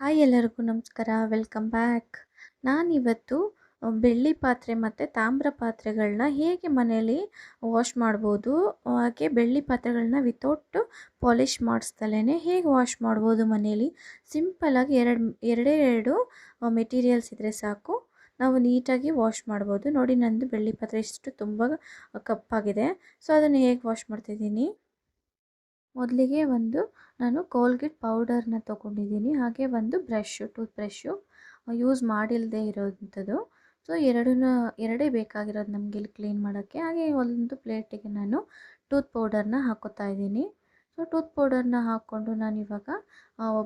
Hi ಎಲ್ಲರಿಗೂ ನಮಸ್ಕಾರ, welcome back. ನಾನಿವತ್ತು ಬೆಳ್ಳಿ ಪಾತ್ರೆ ಮತ್ತು ತಾಮ್ರ ಪಾತ್ರೆಗಳನ್ನ ಹೇಗೆ ಮನೆಯಲ್ಲಿ ವಾಶ್ ಮಾಡ್ಬೋದು, ಹಾಗೆ ಬೆಳ್ಳಿ ಪಾತ್ರೆಗಳನ್ನ ವಿತೌಟ್ ಪಾಲಿಷ್ ಮಾಡಿಸ್ದಲೇ ಹೇಗೆ ವಾಶ್ ಮಾಡ್ಬೋದು ಮನೆಯಲ್ಲಿ ಸಿಂಪಲಾಗಿ ಎರಡು, ಎರಡೇ ಎರಡು ಮೆಟೀರಿಯಲ್ಸ್ ಇದ್ದರೆ ಸಾಕು. ನಾವು ನೀಟಾಗಿ ವಾಶ್ ಮಾಡ್ಬೋದು. ನೋಡಿ ನಂದು ಬೆಳ್ಳಿ ಪಾತ್ರೆ ಇಷ್ಟು ತುಂಬ ಕಪ್ಪಾಗಿದೆ. ಸೊ, ಅದನ್ನು ಹೇಗೆ ವಾಶ್ ಮಾಡ್ತಿದ್ದೀನಿ? ಮೊದಲಿಗೆ ಒಂದು ನಾನು ಕೋಲ್ಗೇಟ್ ಪೌಡರ್ನ ತೊಗೊಂಡಿದ್ದೀನಿ, ಹಾಗೆ ಒಂದು ಬ್ರಷು ಟೂತ್ ಬ್ರಷು ಯೂಸ್ ಮಾಡಿಲ್ಲದೆ ಇರೋವಂಥದ್ದು ಸೊ ಎರಡನ್ನ, ಎರಡೇ ಬೇಕಾಗಿರೋದು ನಮಗೆ ಇಲ್ಲಿ ಕ್ಲೀನ್ ಮಾಡೋಕ್ಕೆ. ಹಾಗೆ ಒಂದು ಪ್ಲೇಟಿಗೆ ನಾನು ಟೂತ್ ಪೌಡರ್ನ ಹಾಕೋತಾ ಇದ್ದೀನಿ. ಸೊ ಟೂತ್ ಪೌಡರ್ನ ಹಾಕ್ಕೊಂಡು ನಾನು ಇವಾಗ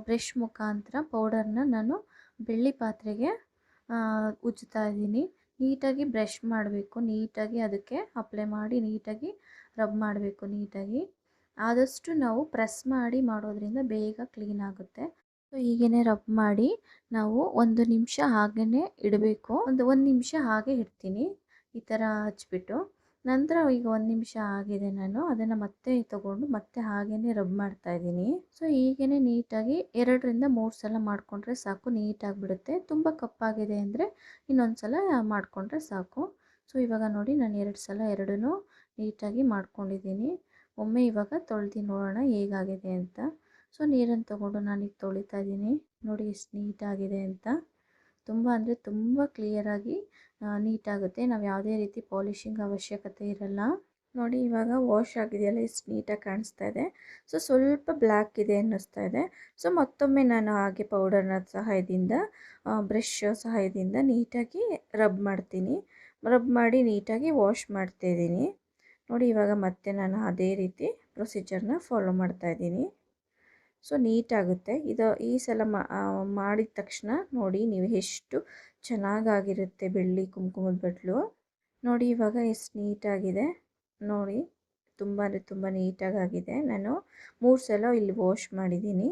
ಬ್ರಷ್ ಮುಖಾಂತರ ಪೌಡರ್ನ ನಾನು ಬೆಳ್ಳಿ ಪಾತ್ರೆಗೆ ಉಜ್ತಾ ಇದ್ದೀನಿ. ನೀಟಾಗಿ ಬ್ರಷ್ ಮಾಡಬೇಕು, ನೀಟಾಗಿ ಅದಕ್ಕೆ ಅಪ್ಲೈ ಮಾಡಿ ನೀಟಾಗಿ ರಬ್ ಮಾಡಬೇಕು ನೀಟಾಗಿ. ಆದಷ್ಟು ನಾವು ಪ್ರೆಸ್ ಮಾಡಿ ಮಾಡೋದ್ರಿಂದ ಬೇಗ ಕ್ಲೀನ್ ಆಗುತ್ತೆ. ಸೊ ಹೀಗೇ ರಬ್ ಮಾಡಿ ನಾವು ಒಂದು ನಿಮಿಷ ಹಾಗೇ ಇಡಬೇಕು. ಒಂದು ಒಂದು ನಿಮಿಷ ಹಾಗೆ ಇಡ್ತೀನಿ. ಈ ಥರ ಹಚ್ಬಿಟ್ಟು. ನಂತರ ಈಗ ಒಂದು ನಿಮಿಷ ಆಗಿದೆ ನಾನು. ಅದನ್ನು ಮತ್ತೆ ತೊಗೊಂಡು ಮತ್ತೆ ಹಾಗೇ ರಬ್ ಮಾಡ್ತಾ ಇದ್ದೀನಿ. ಸೊ ಹೀಗೇ ನೀಟಾಗಿ ಎರಡರಿಂದ ಮೂರು ಸಲ ಮಾಡಿಕೊಂಡ್ರೆ ಸಾಕು. ನೀಟಾಗಿಬಿಡುತ್ತೆ. ತುಂಬ ಕಪ್ಪಾಗಿದೆ ಅಂದರೆ ಇನ್ನೊಂದು ಸಲ ಮಾಡಿಕೊಂಡ್ರೆ ಸಾಕು. ಸೊ, ಇವಾಗ ನೋಡಿ ನಾನು ಎರಡು ಸಲ ಎರಡೂ ನೀಟಾಗಿ ಮಾಡ್ಕೊಂಡಿದ್ದೀನಿ. ಒಮ್ಮೆ ಇವಾಗ ತೊಳೆದು ನೋಡೋಣ ಹೇಗಾಗಿದೆ ಅಂತ. ಸೊ, ನೀರನ್ನು ತೊಗೊಂಡು ನಾನೀಗ ತೊಳಿತಾ ಇದ್ದೀನಿ. ನೋಡಿ ಎಷ್ಟು ನೀಟಾಗಿದೆ ಅಂತ. ತುಂಬ ಅಂದರೆ ತುಂಬ ಕ್ಲಿಯರಾಗಿ ನೀಟಾಗುತ್ತೆ. ನಾವು ಯಾವುದೇ ರೀತಿ ಪಾಲಿಷಿಂಗ್ ಅವಶ್ಯಕತೆ ಇರಲ್ಲ. ನೋಡಿ, ಇವಾಗ ವಾಶ್ ಆಗಿದೆಯಲ್ಲ, ಎಷ್ಟು ನೀಟಾಗಿ ಕಾಣಿಸ್ತಾ ಇದೆ. ಸೊ, ಸ್ವಲ್ಪ ಬ್ಲ್ಯಾಕ್ ಇದೆ ಅನ್ನಿಸ್ತಾ ಇದೆ. ಸೊ, ಮತ್ತೊಮ್ಮೆ ನಾನು ಹಾಗೆ ಪೌಡರ್ನ ಸಹಾಯದಿಂದ ಬ್ರಷ್ ಸಹಾಯದಿಂದ ನೀಟಾಗಿ ರಬ್ ಮಾಡ್ತೀನಿ. ರಬ್ ಮಾಡಿ ನೀಟಾಗಿ ವಾಶ್ ಮಾಡ್ತಾಯಿದ್ದೀನಿ ನೋಡಿ, ಇವಾಗ ಮತ್ತೆ ನಾನು ಅದೇ ರೀತಿ ಪ್ರೊಸೀಜರ್ನ ಫಾಲೋ ಮಾಡ್ತಾಯಿದ್ದೀನಿ ಸೊ ನೀಟಾಗುತ್ತೆ. ಇದು ಈ ಸಲ ಮಾಡಿದ ತಕ್ಷಣ ನೋಡಿ, ನೀವು ಎಷ್ಟು ಚೆನ್ನಾಗಾಗಿರುತ್ತೆ ಬೆಳ್ಳಿ ಕುಂಕುಮದ ಬಟ್ಲು. ನೋಡಿ, ಇವಾಗ ಎಷ್ಟು ನೀಟಾಗಿದೆ. ನೋಡಿ ತುಂಬ ಅಂದರೆ ತುಂಬ ನೀಟಾಗಾಗಿದೆ. ನಾನು ಮೂರು ಸಲ ಇಲ್ಲಿ ವಾಶ್ ಮಾಡಿದ್ದೀನಿ.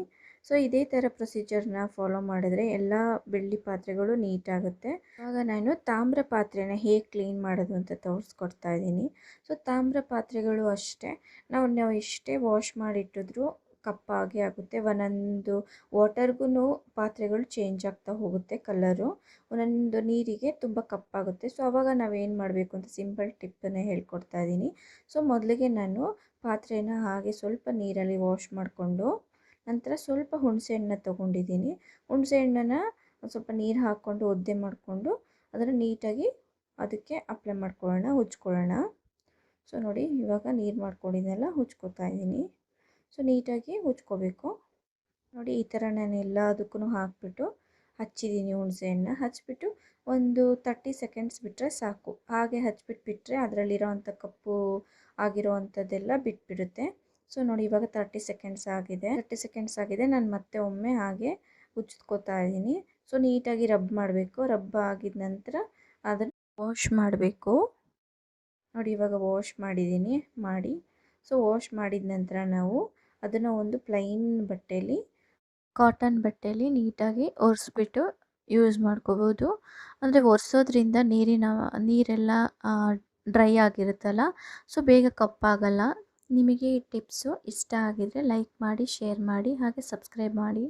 ಸೊ ಇದೇ ಥರ ಪ್ರೊಸೀಜರ್ನ ಫಾಲೋ ಮಾಡಿದ್ರೆ ಎಲ್ಲ ಬೆಳ್ಳಿ ಪಾತ್ರೆಗಳು ನೀಟಾಗುತ್ತೆ. ಆಗ ನಾನು ತಾಮ್ರ ಪಾತ್ರೆನ ಹೇಗೆ ಕ್ಲೀನ್ ಮಾಡೋದು ಅಂತ ತೋರಿಸ್ಕೊಡ್ತಾ ಇದ್ದೀನಿ. ಸೊ ತಾಮ್ರ ಪಾತ್ರೆಗಳು ಅಷ್ಟೇ. ನಾವು ನಾವು ಎಷ್ಟೇ ವಾಶ್ ಮಾಡಿಟ್ಟಿದ್ರು ಕಪ್ಪಾಗಿ ಆಗುತ್ತೆ. ಒಂದೊಂದು ವಾಟರ್ಗೂ ಪಾತ್ರೆಗಳು ಚೇಂಜ್ ಆಗ್ತಾ ಹೋಗುತ್ತೆ ಕಲರು. ಒಂದೊಂದು ನೀರಿಗೆ ತುಂಬ ಕಪ್ಪಾಗುತ್ತೆ ಸೊ ಅವಾಗ ನಾವೇನು ಮಾಡಬೇಕು ಅಂತ ಸಿಂಪಲ್ ಟಿಪ್ಪನ್ನೇ ಹೇಳ್ಕೊಡ್ತಾ ಇದ್ದೀನಿ. ಸೊ ಮೊದಲಿಗೆ ನಾನು ಪಾತ್ರೆನ ಹಾಗೆ ಸ್ವಲ್ಪ ನೀರಲ್ಲಿ ವಾಶ್ ಮಾಡಿಕೊಂಡು ನಂತರ ಸ್ವಲ್ಪ ಹುಣಸೆ ಹಣ್ಣನ್ನ ತೊಗೊಂಡಿದ್ದೀನಿ. ಹುಣಸೆ ಹಣ್ಣನ್ನ ಸ್ವಲ್ಪ ನೀರು ಹಾಕ್ಕೊಂಡು ಒದ್ದೆ ಮಾಡಿಕೊಂಡು ಅದನ್ನು ನೀಟಾಗಿ ಅದಕ್ಕೆ ಅಪ್ಲೈ ಮಾಡ್ಕೊಳ್ಳೋಣ, ಹುಚ್ಕೊಳ್ಳೋಣ. ಸೊ ನೋಡಿ ಇವಾಗ ನೀರು ಮಾಡ್ಕೊಂಡಿದ್ದೆಲ್ಲ ಹುಚ್ಕೋತಾ ಇದ್ದೀನಿ. ಸೊ ನೀಟಾಗಿ ಹುಚ್ಕೋಬೇಕು. ನೋಡಿ ಈ ಥರ ನಾನು ಎಲ್ಲದಕ್ಕೂ ಹಾಕಿಬಿಟ್ಟು ಹಚ್ಚಿದ್ದೀನಿ ಹುಣಸೆ ಹಣ್ಣು ಹಚ್ಬಿಟ್ಟು ಒಂದು ತರ್ಟಿ ಸೆಕೆಂಡ್ಸ್ ಬಿಟ್ಟರೆ ಸಾಕು. ಹಾಗೆ ಹಚ್ಬಿಟ್ಟು ಬಿಟ್ಟರೆ ಅದರಲ್ಲಿರೋವಂಥ ಕಪ್ಪು ಆಗಿರೋ ಅಂಥದ್ದೆಲ್ಲ ಬಿಟ್ಬಿಡುತ್ತೆ. ಸೊ ನೋಡಿ, ಇವಾಗ ತರ್ಟಿ ಸೆಕೆಂಡ್ಸ್ ಆಗಿದೆ. ತರ್ಟಿ ಸೆಕೆಂಡ್ಸ್ ಆಗಿದೆ. ನಾನು ಮತ್ತೆ ಒಮ್ಮೆ ಹಾಗೆ ಉಜ್ಕೋತಾ ಇದ್ದೀನಿ. ಸೊ ನೀಟಾಗಿ ರಬ್ ಮಾಡಬೇಕು. ರಬ್ ಆಗಿದ ನಂತರ ಅದನ್ನು ವಾಶ್ ಮಾಡಬೇಕು. ನೋಡಿ, ಇವಾಗ ವಾಶ್ ಮಾಡಿದ್ದೀನಿ. ಮಾಡಿ. ಸೊ ವಾಶ್ ಮಾಡಿದ ನಂತರ ನಾವು ಅದನ್ನು ಒಂದು ಪ್ಲೈನ್ ಬಟ್ಟೆಯಲ್ಲಿ ಕಾಟನ್ ಬಟ್ಟೆಯಲ್ಲಿ ನೀಟಾಗಿ ಒರೆಸ್ಬಿಟ್ಟು ಯೂಸ್ ಮಾಡ್ಕೋಬೋದು. ಅಂದರೆ, ಒರೆಸೋದ್ರಿಂದ ನೀರಿನ, ನೀರೆಲ್ಲ ಡ್ರೈ ಆಗಿರುತ್ತಲ್ಲ? ಸೊ ಬೇಗ ಕಪ್ಪಾಗಲ್ಲ. ನಿಮಗೆ ಈ ಟಿಪ್ಸು ಇಷ್ಟ ಆಗಿದ್ದರೆ ಲೈಕ್ ಮಾಡಿ ಶೇರ್ ಮಾಡಿ ಹಾಗೆ ಸಬ್ಸ್ಕ್ರೈಬ್ ಮಾಡಿ.